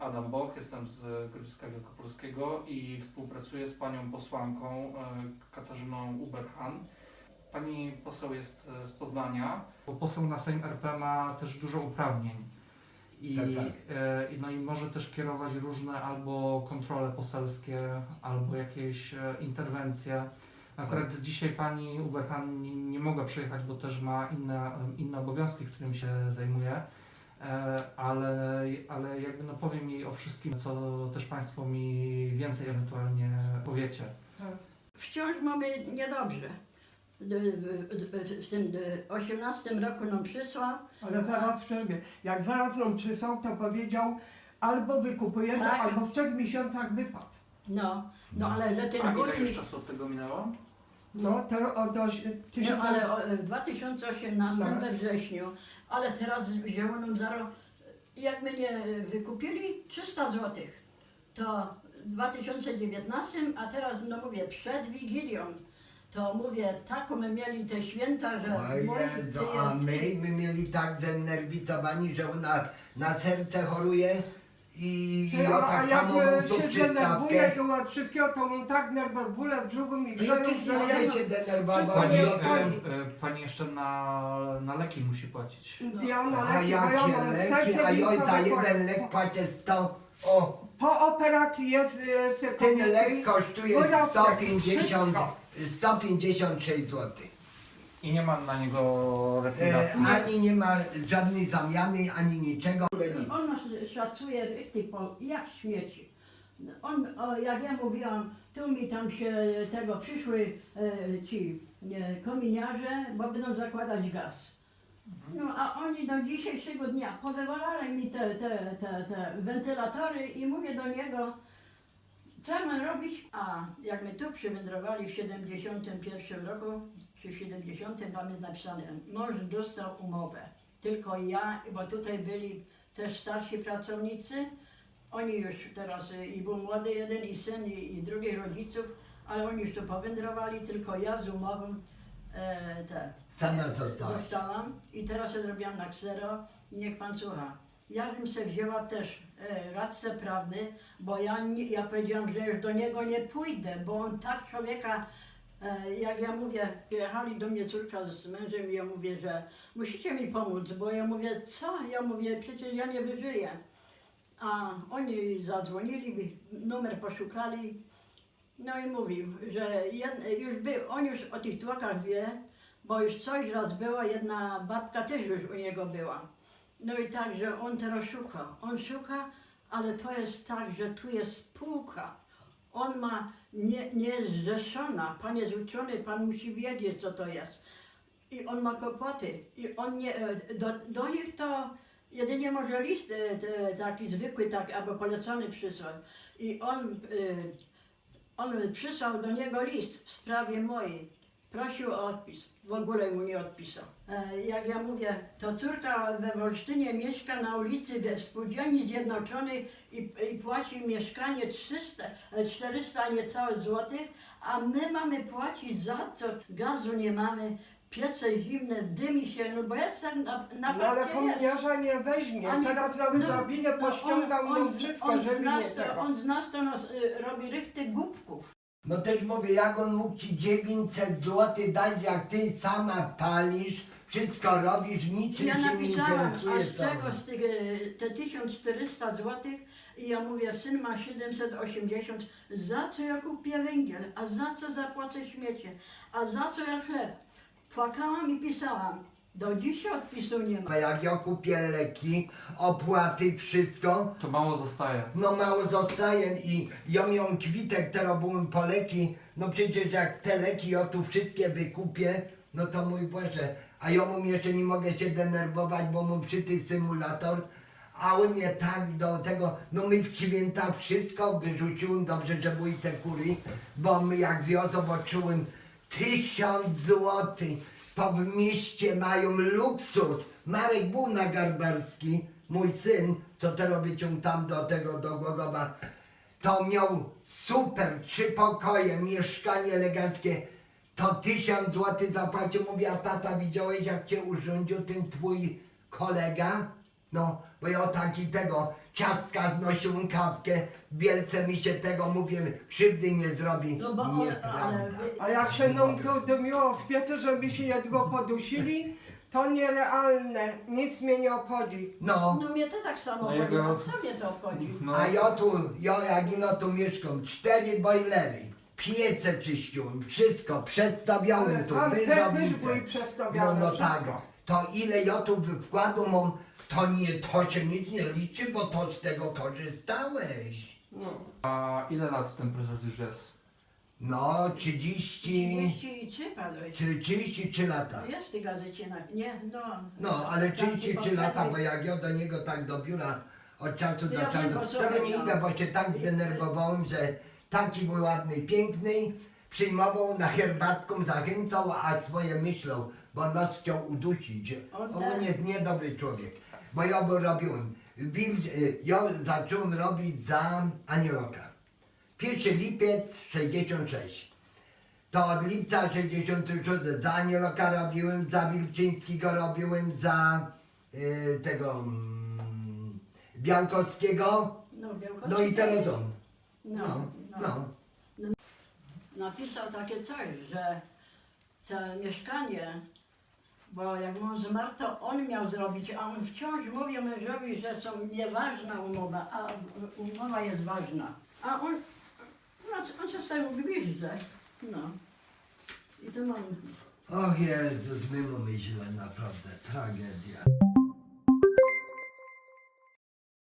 Adam Boch, jestem z Grodziska Wielkopolskiego i współpracuję z panią posłanką e, Katarzyną Uberhan. Pani poseł jest z Poznania. Bo poseł na Sejm RP ma też dużo uprawnień. I, Tak, tak. e, no i może też kierować różne albo kontrole poselskie, albo jakieś e, interwencje. Akurat dzisiaj pani Uberhan nie, mogła przyjechać, bo też ma inne, inne obowiązki, którymi się zajmuje, ale, ale jakby no powiem jej o wszystkim, co też Państwo mi więcej ewentualnie powiecie. Wciąż mamy niedobrze. W, w, w tym d- 18 roku nam przysła, Ale zaraz przerwie. Jak zaraz on przysłał, to powiedział albo wykupujemy, Tak. albo w trzech miesiącach wypadł. no, no ale że A ten ile już górnik, czasu od tego minęło? No, to od oś- tysiąc... no, ale o, w 2018 No. we wrześniu, ale teraz wzięło nam zaro, jak my nie wykupili 300 zł, to w 2019, a teraz no mówię przed Wigilią, to mówię, taką my mieli te święta, że O moi Jezu, a my, my mieli tak zdenerwicowani, że na, na serce choruje i Ty, ja a, a tak jak samo e, mam tu się przystawkę. denerwuje i od wszystkiego, to mu tak nerw bóle w brzuchu mi No grzeją, ty że nie ja... się denerwował, Wszystko Pani, nie ja e, pani. e, pani jeszcze na, na leki musi płacić. Ja na A leki, bo ja jakie mam leki, serce a ja za jeden lek płacę 100, o, Po operacji jest se ten lek kosztuje wyrostek, 150, wszystko. 156 zł. I nie ma na niego E, refundacji. ani nie ma żadnej zamiany, ani niczego. Nic. On nas szacuje rychty po, jak śmieci. On, o, jak ja mówiłam, tu mi tam się tego przyszły e, ci e, kominiarze, bo będą zakładać gaz. No a oni do dzisiejszego dnia powywalali mi te, te, te, te wentylatory i mówię do niego, co mam robić? A jak my tu przywędrowali w 71 roku, czy w 70, tam jest napisane, mąż dostał umowę. Tylko ja, bo tutaj byli też starsi pracownicy, oni już teraz, y, i był młody jeden, i syn, i, i drugi rodziców, ale oni już tu powędrowali, tylko ja z umową e, te, Sama zostałaś. dostałam i teraz się zrobiłam na ksero i niech pan słucha. Ja bym se wzięła też e, radcę prawny, bo ja, nie, ja powiedziałam, że już do niego nie pójdę, bo on tak człowieka, e, jak ja mówię, przyjechali do mnie córka z mężem i ja mówię, że musicie mi pomóc, bo ja mówię, co? Ja mówię, przecież ja nie wyżyję. A oni zadzwonili, numer poszukali, no i mówił, że jed, już był, on już o tych tłokach wie, bo już coś raz była, jedna babka też już u niego była. No i tak, że on teraz szuka. On szuka, ale to jest tak, że tu jest spółka. On ma nie, nie jest. Pan jest uczony, pan musi wiedzieć, co to jest. I on ma kłopoty. I on nie, e, do, do nich to jedynie może list e, taki zwykły, tak, albo polecony przysłać. I on, e, on przysłał do niego list w sprawie mojej. Prosił o odpis. W ogóle mu nie odpisał. E, jak ja mówię, to córka we Wolsztynie mieszka na ulicy we w Spółdzielni Zjednoczonej i, i płaci mieszkanie 300, e, 400 niecałe złotych, a my mamy płacić za co? Gazu nie mamy, piece zimne, dymi się, no bo jest tak na, na No ale fakcie jest. kominiarza nie weźmie. A nie- Teraz za wydrobinę pościągał on, nam wszystko, on, żeby z nie nas to, tego. on z nas to nas y, robi rychty głupków. No też mówię, jak on mógł ci 900 zł dać, jak ty sama palisz, wszystko robisz, niczym Ja się nie napisałam, a interesuje z tego, z tych, te 1400 zł i ja mówię, syn ma 780, za co ja kupię węgiel, a za co zapłacę śmiecie, a za co ja chleb. Płakałam i pisałam. Do dzisiaj odpisu nie ma. A jak ja kupię leki, opłaty, wszystko, To mało zostaje. no mało zostaje i ja miałem kwitek, teraz byłem po leki, no przecież jak te leki ja tu wszystkie wykupię, no to mój Boże, a ja mu jeszcze nie mogę się denerwować, bo mu przytył symulator, a on mnie tak do tego, no my w święta wszystko wyrzuciłem, dobrze, że były te kury, bo my jak wiozą, bo czułem tysiąc złotych, to w mieście mają luksus. Marek był na Garbarski, mój syn, co teraz wyciął tam do tego, do Głogowa, to miał super, trzy pokoje, mieszkanie eleganckie. To tysiąc złotych zapłacił, mówię, a tata widziałeś jak cię urządził ten twój kolega? No, bo ja taki tego, ciastka znosił kawkę, wielce mi się tego mówię, krzywdy nie zrobi. No bo on- Nieprawda. ale- A jak się nam to dymiło w piecu, żeby się niedługo podusili, to nierealne, nic mnie nie obchodzi. No, No mnie to tak samo No obchodzi, jego- to co mnie to obchodzi? No, a ja tu, ja jak ino tu mieszkam, cztery bojlery, piece czyściłem, wszystko, przestawiałem tu, Pan też były wyżownicę. No, no wszystko. tak, to ile ja tu wkładu mam, to nie, to się nic nie liczy, bo to z tego korzystałeś. No. a ile lat ten prezes już jest? No, 30, 33 padłeś. czy 33 lata. Jest w tej gazecie, na... nie, no. No, ale Tam ci 33 lata, bo jak ja do niego tak do biura od czasu do Ja wiem, czasu, co to nie idę, bo się tak zdenerwowałem, że taki był ładny, piękny, przyjmował na herbatką, zachęcał, a swoje myślał, bo nas chciał udusić. On On tak. jest niedobry człowiek, bo ja robiłem. Bil, ja zacząłem robić za Anieloka. 1 lipiec 66. To od lipca 66 za Anieloka robiłem, za Wilczyńskiego robiłem, za y, tego mm, Białkowskiego. No, Białkowski No i teraz on. No, No, no. no. Napisał takie coś, że to mieszkanie, bo jak on zmarł, to on miał zrobić, a on wciąż mówi mężowi, że są nieważna umowa, a umowa jest ważna. A on, no, on sobie gwizdę. No. I to mam Och Jezus, my mamy źle, naprawdę, tragedia.